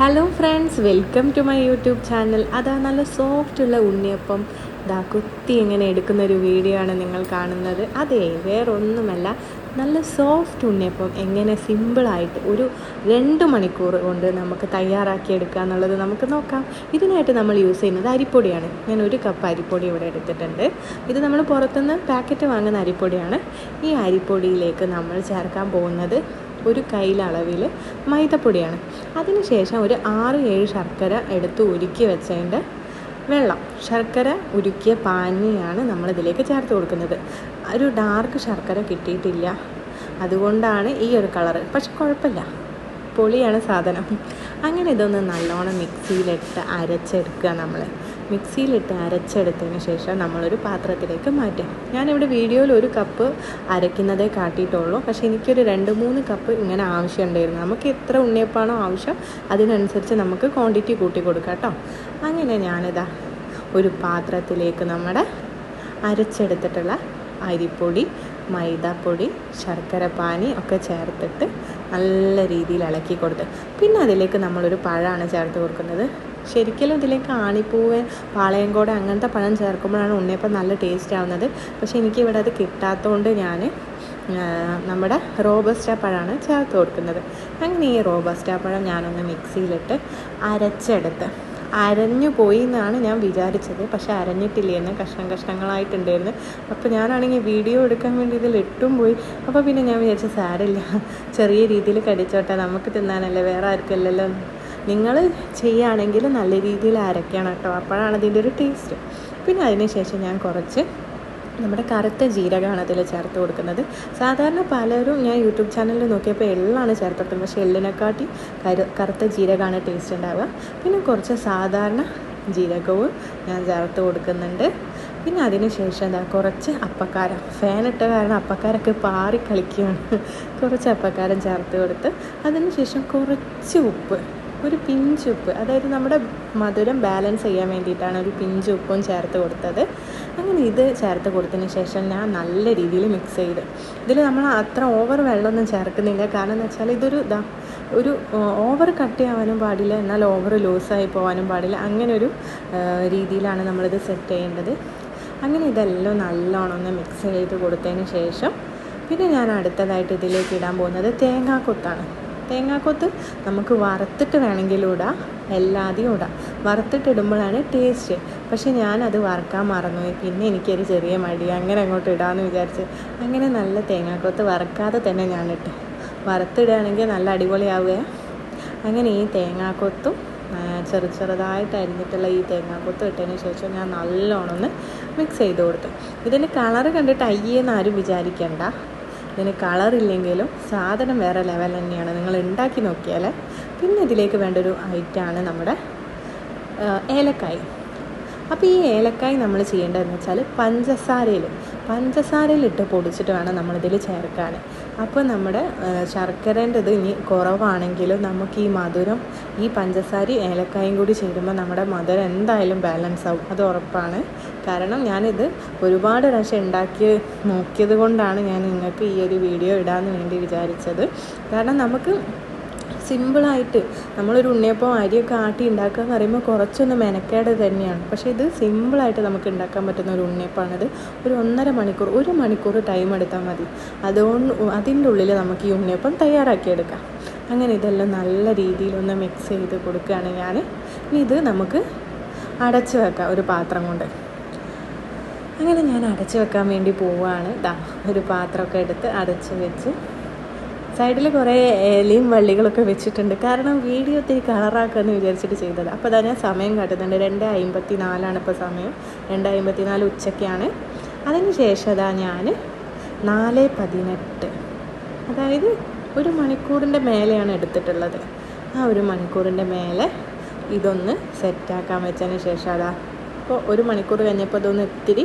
Hello friends welcome to my YouTube channel അതാ നല്ല soft ഉള്ള ഉണ്ണിയപ്പം. ഇതാ കുത്തി ഇങ്ങനെ എടുക്കുന്ന ഒരു വീഡിയോ ആണ് നിങ്ങൾ കാണുന്നത്. അതെ വേറൊന്നുമല്ല. നല്ല സോഫ്റ്റ് ഉണ്ണിയപ്പം. എങ്ങനെ സിമ്പിളായിട്ട് ഒരു രണ്ട് മണിക്കൂർ കൊണ്ട് നമുക്ക് തയ്യാറാക്കി എടുക്കുക എന്നുള്ളത് നമുക്ക് നോക്കാം. ഇതിനായിട്ട് നമ്മൾ യൂസ് ചെയ്യുന്നത് അരിപ്പൊടിയാണ്. ഞാൻ ഒരു കപ്പ് അരിപ്പൊടി ഇവിടെ എടുത്തിട്ടുണ്ട്. ഇത് നമ്മൾ പുറത്തുനിന്ന് പാക്കറ്റ് വാങ്ങുന്ന അരിപ്പൊടിയാണ്. ഈ അരിപ്പൊടിയിലേക്ക് നമ്മൾ ചേർക്കാൻ പോകുന്നത് ഒരു കയ്യിലളവിൽ മൈദപ്പൊടിയാണ്. അതിനുശേഷം ഒരു ആറ് ഏഴ് ശർക്കര എടുത്ത് ഉരുക്കി വെച്ചതിന്റെ വെള്ളം. ശർക്കര ഉരുക്കിയ പാനിയാണ് നമ്മളിതിലേക്ക് ചേർത്ത് കൊടുക്കുന്നത്. ഒരു ഡാർക്ക് ശർക്കര കിട്ടിയിട്ടില്ല. അതുകൊണ്ടാണ് ഈ ഒരു കളറ്. പക്ഷെ കുഴപ്പമില്ല. പൊളിയാണ് സാധനം. അങ്ങനെ ഇതൊന്ന് നല്ലോണം മിക്സിയിലിട്ട് അരച്ചെടുക്കുക നമ്മൾ മിക്സിയിലിട്ട് അരച്ചെടുത്തതിന് ശേഷം നമ്മളൊരു പാത്രത്തിലേക്ക് മാറ്റുക ഞാനിവിടെ വീഡിയോയിൽ ഒരു കപ്പ് അരയ്ക്കുന്നതേ കാട്ടിയിട്ടുള്ളൂ. പക്ഷേ എനിക്കൊരു രണ്ട് മൂന്ന് കപ്പ് ഇങ്ങനെ ആവശ്യമുണ്ടായിരുന്നു. നമുക്ക് എത്ര ഉണ്ണിയപ്പാണോ ആവശ്യം അതിനനുസരിച്ച് നമുക്ക് ക്വാണ്ടിറ്റി കൂട്ടി കൊടുക്കാം കേട്ടോ. അങ്ങനെ ഞാനിതാ ഒരു പാത്രത്തിലേക്ക് നമ്മുടെ അരച്ചെടുത്തിട്ടുള്ള അരിപ്പൊടി മൈദാപ്പൊടി ശർക്കര പാനി ഒക്കെ ചേർത്തിട്ട് നല്ല രീതിയിൽ ഇളക്കി കൊടുത്ത്. പിന്നെ അതിലേക്ക് നമ്മളൊരു പഴമാണ് ചേർത്ത് കൊടുക്കുന്നത്. ശരിക്കും ഇതിലേക്ക് ആണിപ്പൂവ് പാളയംകോട് അങ്ങനത്തെ പഴം ചേർക്കുമ്പോഴാണ് ഉണ്ണിയപ്പം നല്ല ടേസ്റ്റ് ആവുന്നത്. പക്ഷേ എനിക്കിവിടെ അത് കിട്ടാത്തതുകൊണ്ട് ഞാൻ നമ്മുടെ റോബസ്റ്റ പഴമാണ് ചേർത്ത് കൊടുക്കുന്നത്. അങ്ങനെ ഈ റോബസ്റ്റ പഴം ഞാനൊന്ന് മിക്സിയിലിട്ട് അരച്ചെടുത്ത്. അരഞ്ഞു പോയി എന്നാണ് ഞാൻ വിചാരിച്ചത്. പക്ഷെ അരഞ്ഞിട്ടില്ലായിരുന്നു കഷ്ണം കഷ്ണങ്ങളായിട്ടുണ്ടായിരുന്നു. അപ്പോൾ ഞാനാണെങ്കിൽ വീഡിയോ എടുക്കാൻ വേണ്ടി ഇതിൽ ഇട്ടും പോയി. അപ്പോൾ പിന്നെ ഞാൻ വിചാരിച്ച സാരമില്ല. ചെറിയ രീതിയിൽ കടിച്ചോട്ടെ. നമുക്ക് തിന്നാനല്ലേ വേറെ ആർക്കല്ലല്ലോ നിങ്ങൾ ചെയ്യുകയാണെങ്കിൽ നല്ല രീതിയിൽ അരയ്ക്കണം കേട്ടോ. അപ്പോഴാണ് അതിന്റെ ഒരു ടേസ്റ്റ്. പിന്നെ അതിന് ശേഷം ഞാൻ കുറച്ച് നമ്മുടെ കറുത്ത ജീരകമാണ് അതിൽ ചേർത്ത് കൊടുക്കുന്നത്. സാധാരണ പലരും ഞാൻ യൂട്യൂബ് ചാനലിൽ നോക്കിയപ്പോൾ എള്ളാണ് ചേർത്ത് കൊടുക്കുന്നത് പക്ഷേ എള്ളിനെക്കാട്ടി കരു കറുത്ത ജീരകമാണ് ടേസ്റ്റ് ഉണ്ടാവുക. പിന്നെ കുറച്ച് സാധാരണ ജീരകവും ഞാൻ ചേർത്ത് കൊടുക്കുന്നുണ്ട്. പിന്നെ അതിന് ശേഷം എന്താ കുറച്ച് അപ്പക്കാരം. ഫാൻ ഇട്ട കാരണം അപ്പക്കാരൊക്കെ പാറി കളിക്കുകയാണ്. കുറച്ച് അപ്പക്കാരം ചേർത്ത് കൊടുത്ത് അതിന് ശേഷം കുറച്ച് ഉപ്പ് ഒരു പിഞ്ച് ഉപ്പ് അതായത് നമ്മുടെ മധുരം ബാലൻസ് ചെയ്യാൻ വേണ്ടിയിട്ടാണ് ഒരു പിഞ്ച് ഉപ്പും ചേർത്ത് കൊടുത്തത്. അങ്ങനെ ഇത് ചേർത്ത് കൊടുത്തതിന് ശേഷം ഞാൻ നല്ല രീതിയിൽ മിക്സ് ചെയ്ത്. ഇതിൽ നമ്മൾ അത്ര ഓവർ വെള്ളമൊന്നും ചേർക്കുന്നില്ല. കാരണം എന്ന് വെച്ചാൽ ഇതൊരു ഇതാ ഒരു ഓവർ കട്ട് കട്ടിയാവാനും പാടില്ല. എന്നാൽ ഓവർ ലൂസായി പോകാനും പാടില്ല. അങ്ങനെ ഒരു രീതിയിലാണ് നമ്മളിത് സെറ്റ് ചെയ്യേണ്ടത്. അങ്ങനെ ഇതെല്ലാം നല്ലോണം ഒന്ന് മിക്സ് ചെയ്ത് കൊടുത്തതിന് ശേഷം പിന്നെ ഞാൻ അടുത്തതായിട്ട് ഇതിലേക്ക് ഇടാൻ പോകുന്നത് തേങ്ങാക്കൊത്താണ്. തേങ്ങാക്കൊത്ത് നമുക്ക് വറുത്തിട്ട് വേണമെങ്കിലും ഇടാം. എല്ലാതെയും ഇടാം. വറുത്തിട്ടിടുമ്പോഴാണ് ടേസ്റ്റ് പക്ഷേ ഞാനത് വറുക്കാൻ മറന്നു പിന്നെ എനിക്കൊരു ചെറിയ മടി. അങ്ങനെ അങ്ങോട്ട് ഇടാമെന്ന് വിചാരിച്ച് അങ്ങനെ നല്ല തേങ്ങാക്കൊത്ത് വറുക്കാതെ തന്നെ ഞാൻ ഇട്ടു വറുത്തിടുകയാണെങ്കിൽ നല്ല അടിപൊളിയാവുക അങ്ങനെ ഈ തേങ്ങാക്കൊത്തും ചെറു ചെറുതായിട്ട് അരിഞ്ഞിട്ടുള്ള ഈ തേങ്ങാക്കൊത്ത് ഇട്ടതിന് ശേഷം ഞാൻ നല്ലോണം ഒന്ന് മിക്സ് ചെയ്ത് കൊടുത്തു. ഇതിന്റെ കളറ് കണ്ടിട്ട് അയ്യെന്ന് ആരും വിചാരിക്കേണ്ട. ഇതിന് കളറില്ലെങ്കിലും സാധനം വേറെ ലെവൽ തന്നെയാണ്. നിങ്ങൾ ഉണ്ടാക്കി നോക്കിയാൽ പിന്നെ ഇതിലേക്ക് വേണ്ട ഒരു ഐറ്റമാണ് നമ്മുടെ ഏലക്കായ്. അപ്പോൾ ഈ ഏലക്കായ് നമ്മൾ ചെയ്യേണ്ടതെന്ന് വെച്ചാൽ പഞ്ചസാരയിൽ പഞ്ചസാരയിലിട്ട് പൊടിച്ചിട്ട് വേണം നമ്മളിതിൽ ചേർക്കാൻ. അപ്പോൾ നമ്മുടെ ശർക്കരേന്റെ ഇത് ഇനി കുറവാണെങ്കിലും നമുക്ക് ഈ മധുരം ഈ പഞ്ചസാരയും ഏലക്കായും കൂടി ചേരുമ്പോൾ നമ്മുടെ മധുരം എന്തായാലും ബാലൻസ് ആവും. അത് ഉറപ്പാണ്. കാരണം ഞാനിത് ഒരുപാട് പ്രാവശ്യം ഉണ്ടാക്കി നോക്കിയത് കൊണ്ടാണ് ഞാൻ നിങ്ങൾക്ക് ഈ ഒരു വീഡിയോ ഇടാമെന്ന് വേണ്ടി വിചാരിച്ചത്. കാരണം നമുക്ക് സിമ്പിളായിട്ട് നമ്മളൊരു ഉണ്ണിയപ്പം അരിയൊക്കെ ആട്ടി ഉണ്ടാക്കുക എന്ന് പറയുമ്പോൾ കുറച്ചൊന്ന് മെനക്കേട് തന്നെയാണ്. പക്ഷേ ഇത് സിമ്പിളായിട്ട് നമുക്ക് ഉണ്ടാക്കാൻ പറ്റുന്ന ഒരു ഉണ്ണിയപ്പാണിത് ഒരു ഒന്നര മണിക്കൂർ ഒരു മണിക്കൂർ ടൈം എടുത്താൽ മതി. അതുകൊണ്ട് അതിന്റെ ഉള്ളിൽ നമുക്ക് ഈ ഉണ്ണിയപ്പം തയ്യാറാക്കിയെടുക്കാം. അങ്ങനെ ഇതെല്ലാം നല്ല രീതിയിലൊന്ന് മിക്സ് ചെയ്ത് കൊടുക്കുകയാണ് ഞാൻ. ഇനി ഇത് നമുക്ക് അടച്ചു വെക്കാം ഒരു പാത്രം കൊണ്ട്. അങ്ങനെ ഞാൻ അടച്ചു വെക്കാൻ വേണ്ടി പോവുകയാണ്. ഇതാ ഒരു പാത്രമൊക്കെ എടുത്ത് അടച്ച് വെച്ച് സൈഡിൽ കുറേ ഇലയും വള്ളികളൊക്കെ വെച്ചിട്ടുണ്ട്. കാരണം വീഡിയോ ഒത്തിരി കളറാക്കാമെന്ന് വിചാരിച്ചിട്ട് ചെയ്തത്. അപ്പോൾ അതാ ഞാൻ സമയം കാട്ടുന്നുണ്ട് രണ്ട് അമ്പത്തി നാലാണ് ഇപ്പോൾ സമയം. രണ്ട് അമ്പത്തി നാല് ഉച്ചയ്ക്കാണ്. അതിന് ശേഷം അതാ ഞാൻ നാല് പതിനെട്ട്. അതായത് ഒരു മണിക്കൂറിന്റെ മേലെയാണ് എടുത്തിട്ടുള്ളത്. ആ ഒരു മണിക്കൂറിന്റെ മേലെ ഇതൊന്ന് സെറ്റാക്കാൻ വെച്ചതിന് ശേഷം അതാ ഇപ്പോൾ ഒരു മണിക്കൂർ കഴിഞ്ഞപ്പോൾ ഇതൊന്ന് ഇത്തിരി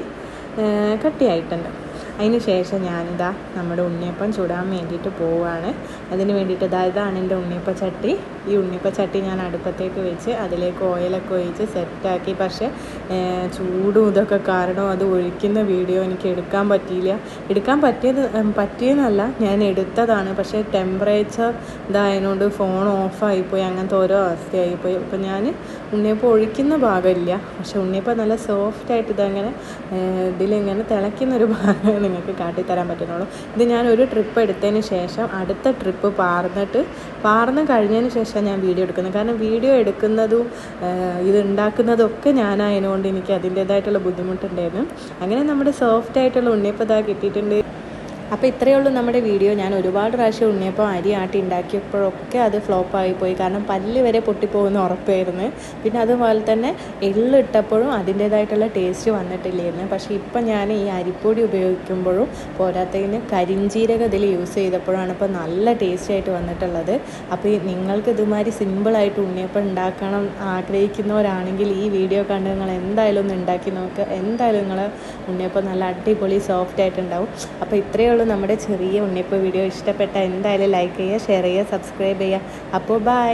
കട്ടിയായിട്ടുണ്ട്. അതിന് ശേഷം ഞാനിതാ നമ്മുടെ ഉണ്ണിയപ്പം ചുടാൻ വേണ്ടിയിട്ട് പോവുകയാണ് അതിന് വേണ്ടിയിട്ട് ഇതാ ഇതാണ് എന്റെ ഉണ്ണിയപ്പ ചട്ടി. ഈ ഉണ്ണിപ്പച്ചട്ടി ചട്ടി ഞാൻ അടുപ്പത്തേക്ക് വെച്ച് അതിലേക്ക് ഓയിലൊക്കെ ഒഴിച്ച് സെറ്റാക്കി. പക്ഷേ ചൂടും ഇതൊക്കെ കാരണം അത് ഒഴിക്കുന്ന വീഡിയോ എനിക്ക് എടുക്കാൻ പറ്റിയില്ല. എടുക്കാൻ പറ്റിയത് പറ്റിയെന്നല്ല ഞാൻ എടുത്തതാണ്. പക്ഷേ ടെമ്പറേച്ചർ ഇതായതുകൊണ്ട് ഫോൺ ഓഫായിപ്പോയി അങ്ങനത്തെ ഓരോ അവസ്ഥയായിപ്പോയി. അപ്പോൾ ഞാൻ ഉണ്ണിയപ്പം ഒഴിക്കുന്ന ഭാഗമില്ല. പക്ഷേ ഉണ്ണിയപ്പം നല്ല സോഫ്റ്റായിട്ട് ഇതങ്ങനെ ഇതിലിങ്ങനെ തിളയ്ക്കുന്ന ഒരു ഭാഗമേ നിങ്ങൾക്ക് കാട്ടിത്തരാൻ പറ്റുന്നുള്ളൂ. ഇത് ഞാൻ ഒരു ട്രിപ്പ് എടുത്തതിന് ശേഷം അടുത്ത ട്രിപ്പ് പാർന്നിട്ട് പാർന്ന് കഴിഞ്ഞതിന് ശേഷം ഞാൻ വീഡിയോ എടുക്കുന്നത്. കാരണം വീഡിയോ എടുക്കുന്നതും ഇത് ഉണ്ടാക്കുന്നതും ഒക്കെ ഞാനായതുകൊണ്ട് എനിക്ക് അതിന്റേതായിട്ടുള്ള ബുദ്ധിമുട്ടുണ്ടായിരുന്നു. അങ്ങനെ നമ്മുടെ സോഫ്റ്റ് ആയിട്ടുള്ള ഉണ്ണിയപ്പം ഇതാ കിട്ടിയിട്ടുണ്ട്. അപ്പോൾ ഇത്രയേ ഉള്ളൂ നമ്മുടെ വീഡിയോ. ഞാൻ ഒരുപാട് പ്രാവശ്യം ഉണ്ണിയപ്പം അരി ആട്ടി ഉണ്ടാക്കിയപ്പോഴൊക്കെ അത് ഫ്ലോപ്പായി പോയി. കാരണം പല്ല് വരെ പൊട്ടിപ്പോകുന്ന ഉറപ്പായിരുന്നു. പിന്നെ അതുപോലെ തന്നെ എള്ളിട്ടപ്പോഴും അതിന്റേതായിട്ടുള്ള ടേസ്റ്റ് വന്നിട്ടില്ലായിരുന്നു. പക്ഷേ ഇപ്പം ഞാൻ ഈ അരിപ്പൊടി ഉപയോഗിക്കുമ്പോഴും പോരാത്തതിന് കരിഞ്ചീരക ഇതിൽ യൂസ് ചെയ്തപ്പോഴാണ് ഇപ്പോൾ നല്ല ടേസ്റ്റ് ആയിട്ട് വന്നിട്ടുള്ളത്. അപ്പോൾ നിങ്ങൾക്ക് ഇതുമാതിരി സിമ്പിളായിട്ട് ഉണ്ണിയപ്പം ഉണ്ടാക്കണം ആഗ്രഹിക്കുന്നവരാണെങ്കിൽ ഈ വീഡിയോ കണ്ട് നിങ്ങൾ എന്തായാലും ഒന്ന് ഉണ്ടാക്കി നോക്കുക എന്തായാലും നിങ്ങൾ ഉണ്ണിയപ്പം നല്ല അടിപൊളി സോഫ്റ്റ് ആയിട്ടുണ്ടാവും. അപ്പോൾ ഇത്രയേ ഉള്ളൂ നമ്മുടെ ചെറിയ ഉണ്ണിയപ്പോൾ വീഡിയോ ഇഷ്ടപ്പെട്ട എന്തായാലും ലൈക്ക് ചെയ്യുക ഷെയർ ചെയ്യുക സബ്സ്ക്രൈബ് ചെയ്യുക. അപ്പോൾ ബൈ